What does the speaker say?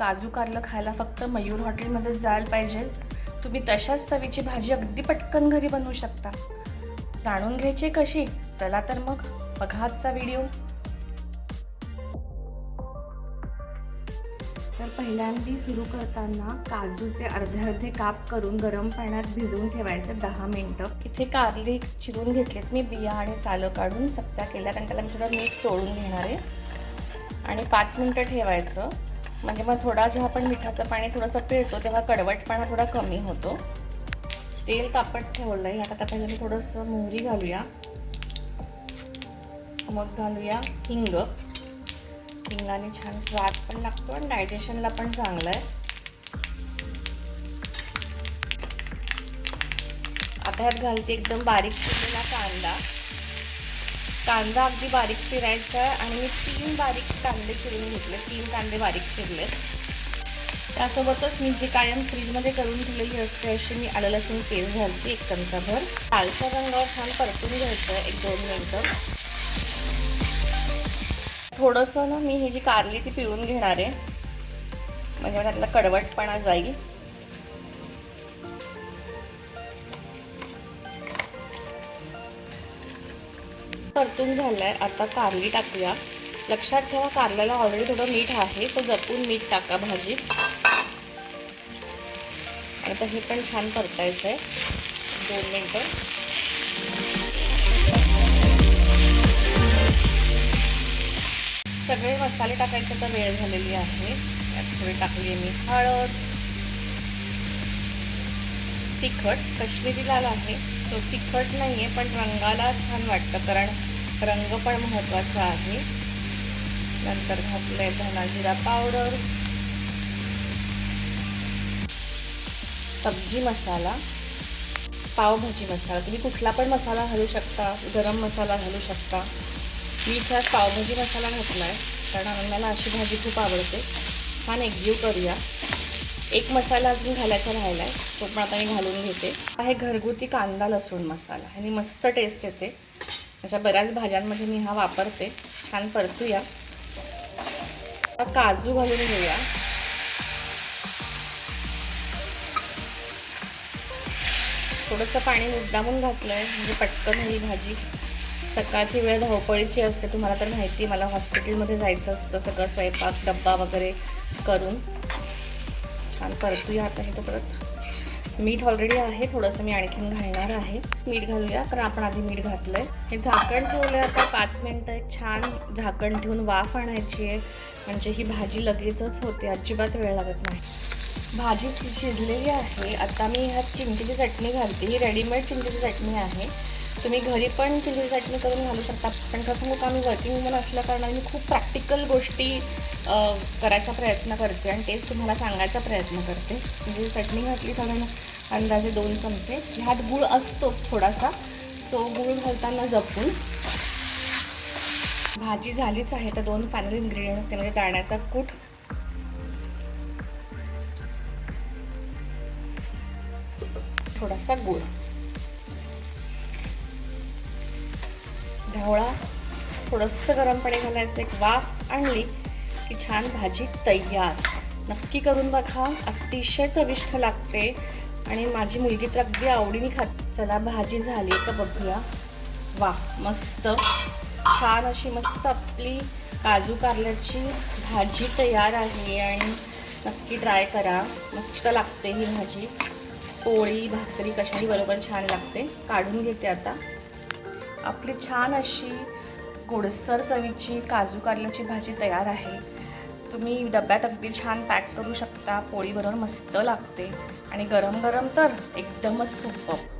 काजू कारलं खायला फक्त मयूर हॉटेलमध्ये जायला पाहिजे. तुम्ही तशाच चवीची भाजी अगदी पटकन घरी बनवू शकता. जाणून घ्यायची कशी? चला तर मग बघा आजचा व्हिडिओ. तर पहिल्यांदी सुरू करताना काजूचे अर्धे अर्धे काप करून गरम पाण्यात भिजवून ठेवायचे दहा मिनटं. इथे कारली चिरून घेतलेत मी बिया आणि सालं काढून चपत्या केल्या आणि त्याला मी थोडं मीठ चोळून घेणार आहे. आणि पाच मिनटं ठेवायचं. म्हणजे मग थोडा जेव्हा आपण मिठाचं पाणी थोडंसं पिळतो तेव्हा कडवटपणा थोडा कमी होतो. तेल तापट ठेवलं आहे आता पहिल्यांदा थोडंसं मोहरी घालूया. मग घालूया हिंग. हिंगाने छान स्वाद पण लागतो आणि डायजेशनला पण चांगलं आहे. आता ह्यात घालते एकदम बारीक चिरलेला कांदा. कांदा अगदी बारीक चिरायचा आहे आणि मी तीन बारीक कांदे चिरून घेतले. तीन कांदे बारीक चिरले. त्यासोबतच मी जी कायम फ्रीजमध्ये करून ठेवलेली असते अशी मी आलं लसूण पेस्ट घालते एक चमचाभर. लालच्या रंगावर छान परतून घ्यायचं आहे एक दोन मिनटं. थोडंसं ना मी ही जी कारली ती पिळून घेणार आहे. म्हणजे त्यातला कडवटपणा जाईल. परतून झालं आहे आता कारली टाकूया. लक्षात ठेवा कारल्याला ऑलरेडी थोडं मीठ आहे तो जपून मीठ टाका भाजीत आता हे पण छान परतायचं आहे दोन मिनटं. सगळे मसाले टाकायचे तर वेळ झालेली आहे. थोडी टाकली मी हळद तिखट. कश्मीरी लाल आहे. तो तिखट नाही आहे पण रंगाला छान वाटतं कारण रंग पण महत्त्वाचा आहे. नंतर घातलं आहे धना जिरा पावडर सब्जी मसाला. पावभाजी मसाला. तुम्ही कुठला पण मसाला घालू शकता गरम मसाला घालू शकता. मी इथे पावभाजी मसाला घातला आहे कारण मला अशी भाजी खूप आवडते. छान एकजीव करूया. एक मसाला अजून घालायचा राहिला आहे तो पण आता मी घालून घेते. आहे घरगुती कांदा लसूण मसाला. ह्यानी मस्त टेस्ट येते. अशा बऱ्याच भाज्यांमध्ये मी हा वापरते. छान परतूया. काजू घालून घेऊया. थोडंसं पाणी मुद्दामून घातलं आहे म्हणजे पटकन ही भाजी. सकाळची वेळ धावपळीची असते तुम्हाला तर माहिती मला हॉस्पिटलमध्ये जायचं असतं सगळं स्वयंपाक डब्बा वगैरे करून. छान परतूया आता हे तर परत. मीठ ऑलरेडी आहे थोडंसं मी आणखीन घालणार आहे. मीठ घालूया कारण आपण आधी मीठ घातलं आहे हे झाकण ठेवलं आहे आता पाच मिनटं. एक छान झाकण ठेवून वाफ आणायची आहे. म्हणजे ही भाजी लगेचच होते. अजिबात वेळ लागत नाही. भाजी शिजलेली आहे. आता मी ह्यात चिंचेची चटणी घालते. ही रेडीमेड चिंचेची चटणी आहे. तुम्ही घरी पण चिंचेची चटणी करून घालू शकता. पण कसं मग आम्ही वर्किंग वुमन असल्या कारणाने मी खूप प्रॅक्टिकल गोष्टी करायचा प्रयत्न करते आणि तेच तुम्हाला सांगायचा प्रयत्न करते. म्हणजे चटणी घातली साधारण अंदाजे दोन चमचे. ह्यात गूळ असतोच थोडासा. सो गूळ घालताना जपून. भाजी झालीच आहे तर दोन फायनल इन्ग्रेडियंट्स ते म्हणजे दाण्याचा कूट. थोडासा गूळ. ढवळा. थोडंसं गरम पाणी घालायचं. एक वाफ आणली की छान भाजी तयार. नक्की करून बघा. अतिशय चविष्ट लागते. आणि माझी मुलगी तर अगदी आवडीने खात चला भाजी झाली का बघूया. वा मस्त. छान अशी मस्त आपली काजू कारल्याची भाजी तयार आहे आणि नक्की ट्राय करा. मस्त लागते ही भाजी. पोळी भाकरी कशाही बरोबर छान लागते. काढून घेते आता. आपली छान अशी गोडसर चवीची काजू कारल्याची भाजी तयार आहे. तुम्ही डब्यात अगदी छान पॅक करू शकता. पोळीबरोबर मस्त लागते. आणि गरम गरम तर एकदमच सुपर.